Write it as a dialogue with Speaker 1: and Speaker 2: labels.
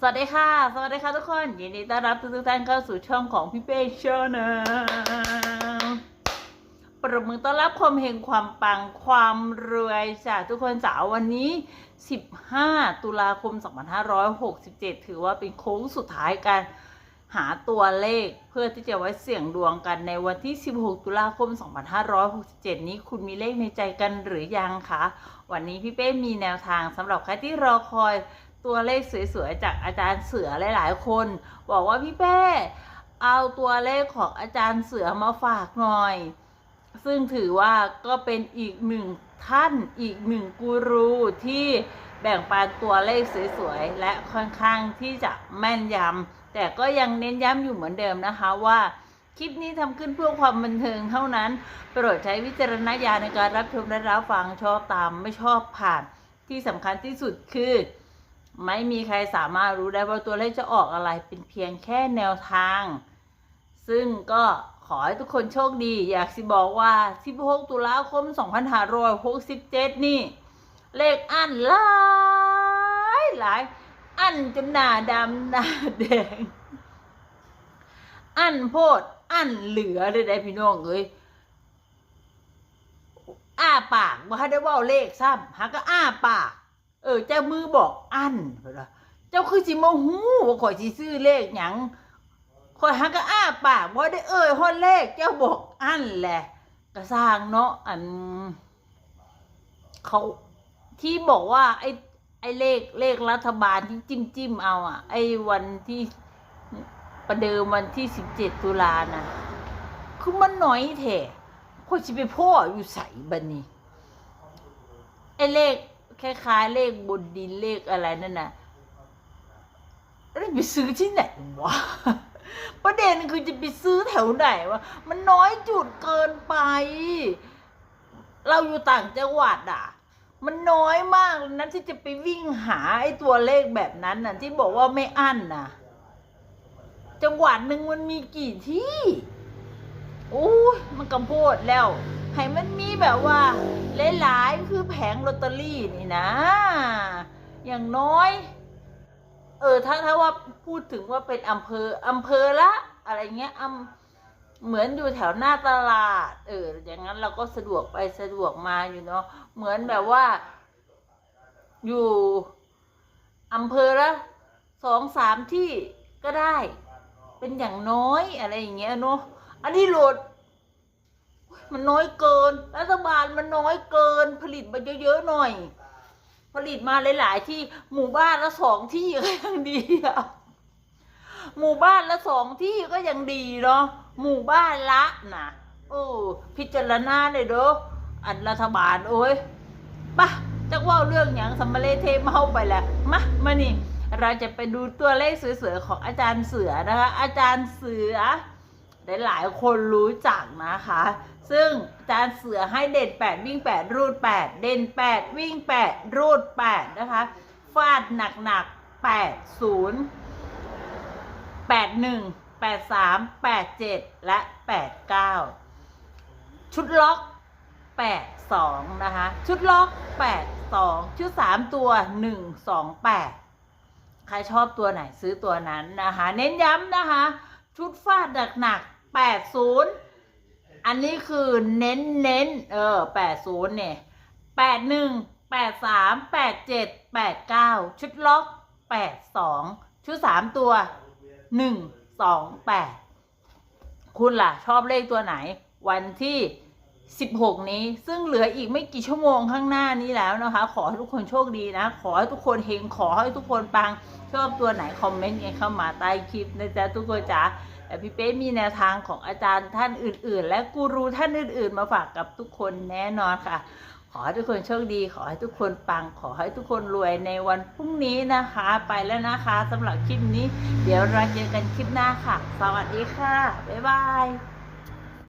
Speaker 1: สวัสดีค่ะ สวัสดีค่ะทุกคน ยินดีต้อนรับทุกท่านเข้าสู่ช่องของพี่เป้ชแนลประมือต้อนรับความเฮงความปังความรวยจากทุกคนจ๋าวันนี้ 15 ตุลาคม 2567 ถือว่าเป็นโค้งสุดท้ายการหาตัวเลขเพื่อที่จะไว้เสี่ยงดวงกันในวันที่ 16 ตุลาคม 2567 นี้คุณมีเลขในใจกันหรือยังคะ วันนี้พี่เป้มีแนวทางสำหรับใครที่รอคอย ตัวเลขสวยๆจากอาจารย์เสือหลายๆคน บอกว่าพี่เป้เอาตัวเลขของอาจารย์เสือมาฝากหน่อย ซึ่งถือว่าก็เป็นอีกหนึ่งท่านอีกหนึ่งกูรูที่แบ่งปันตัวเลขสวยๆและค่อนข้างที่จะแม่นยำแต่ก็ยังเน้นย้ำอยู่เหมือนเดิมนะคะว่าคลิปนี้ทำขึ้นเพื่อความบันเทิงเท่านั้น โปรดใช้วิจารณญาณในการรับชมและรับฟังชอบตามไม่ชอบผ่าน ที่สำคัญที่สุดคือ ไม่มีใครสามารถรู้ได้ว่าตัวเลขจะออกอะไรเป็นเพียงแค่แนวทาง ซึ่งก็ขอให้ทุกคนโชคดี อยากสิบอกว่า 16 ตุลาคม 2567 นี่ เลขอันหลายหลาย อันจนหน้าดำหน้าแดง อันโพด อันเหลือเลยได้พี่น้องเอ้ยอ้าปากว่าให้ได้ว่าเลขซ้ำหาก็อ้าปาก เออ เจ้ามือบอกอันเพิ่นเจ้าคือสิมาหูว่าข่อยสิซื้อเลขหยังข่อยหาก็อ้าปากบ่าได้เอ่ยฮอดเลขเจ้าบอกอันแหละก็สร้างเนาะอันเขาที่บอกว่า ไอ้ไอ้เลขเลขรัฐบาลที่จิ้มจิ้มเอาอะ ไอ้วันที่ประเดิมวันที่สิบเจ็ดตุลานะคือมันน้อยแท้ข่อยสิไปพ่ออยู่ใส่บัดนี้ไอ้เลข คล้ายๆเลขบนดินเลขอะไรนั่นน่ะแล้วไปซื้อที่ไหนวะประเด็นคือจะไปซื้อแถวไหนวะมันน้อยจุดเกินไป เราอยู่ต่างจังหวัดอะ มันน้อยมากเลยนะที่จะไปวิ่งหาไอ้ตัวเลขแบบนั้นน่ะ ที่บอกว่าไม่อั้นน่ะ จังหวัดหนึ่งมันมีกี่ที่โอ้ยมันกำโพดแล้ว ให้มันมีแบบว่าหลายๆคือแผงลอตเตอรี่นี่นะ อย่างน้อย เออถ้าถ้าว่าพูดถึงว่าเป็นอำเภออำเภอละ อะไรเงี้ยอำเหมือนอยู่แถวหน้าตลาด เออ อย่างนั้นเราก็สะดวกไปสะดวกมาอยู่เนาะเหมือนแบบว่า อยู่อำเภอละสองสามที่ก็ได้ เป็นอย่างน้อยอะไรอย่างเงี้ยเนาะอันนี้โหลด มันน้อยเกิน รัฐบาลมันน้อยเกิน ผลิตมาเยอะๆหน่อย ผลิตมาหลายๆที่หมู่บ้านละสองที่ก็ยังดีอะหมู่บ้านละสองที่ก็ยังดีเนาะหมู่บ้านละนะโอ้พิจารณาเลยเด้ออันรัฐบาลโอ้ยปะจะว่าเรื่องอย่างสมเลเทเมาไปแหละมามานี่เราจะไปดูตัวเลขสวยๆของอาจารย์เสือนะคะ อาจารย์เสือ หลายๆคนรู้จักนะคะ ซึ่งอาจารย์เสือให้เด่น 8 วิ่ง 8 รูด 8 เด่น 8 วิ่ง 8 รูด 8 นะคะ ฟาดหนักๆ 8 0 8 1 8 3 8 7 และ 8 9 ชุดล็อก 8 2 นะคะ ชุดล็อก 8 2 ชุด 3 ตัว 1 2 8 ใครชอบตัวไหนซื้อตัวนั้นนะคะ เน้นย้ำนะคะ ชุดฟาดหนักๆ แปดศูนย์อันนี้คือเน้นเน้นเออแปดศูนย์เนี่ยแปดหนึ่งแปดสามแปดเจ็ดแปดเก้าชุดล็อกแปดสองชุดสามตัวหนึ่งสองแปดคุณล่ะ ชอบเลขตัวไหน วันที่สิบหกนี้ ซึ่งเหลืออีกไม่กี่ชั่วโมงข้างหน้านี้แล้วนะคะ ขอให้ทุกคนโชคดีนะ ขอให้ทุกคนเฮงขอให้ทุกคนปัง ชอบตัวไหน คอมเมนต์กันเข้ามาใต้คลิปนะจ๊ะทุกคนจ๋า แต่พี่เป๊มีแนวทางของอาจารย์ท่านอื่น ๆ และกูรูท่านอื่น ๆ มาฝากกับทุกคนแน่นอนค่ะ ขอให้ทุกคนโชคดี ขอให้ทุกคนปัง ขอให้ทุกคนรวยในวันพรุ่งนี้นะคะ ไปแล้วนะคะสำหรับคลิปนี้ เดี๋ยวเราเจอกันคลิปหน้าค่ะ สวัสดีค่ะ บ๊ายบาย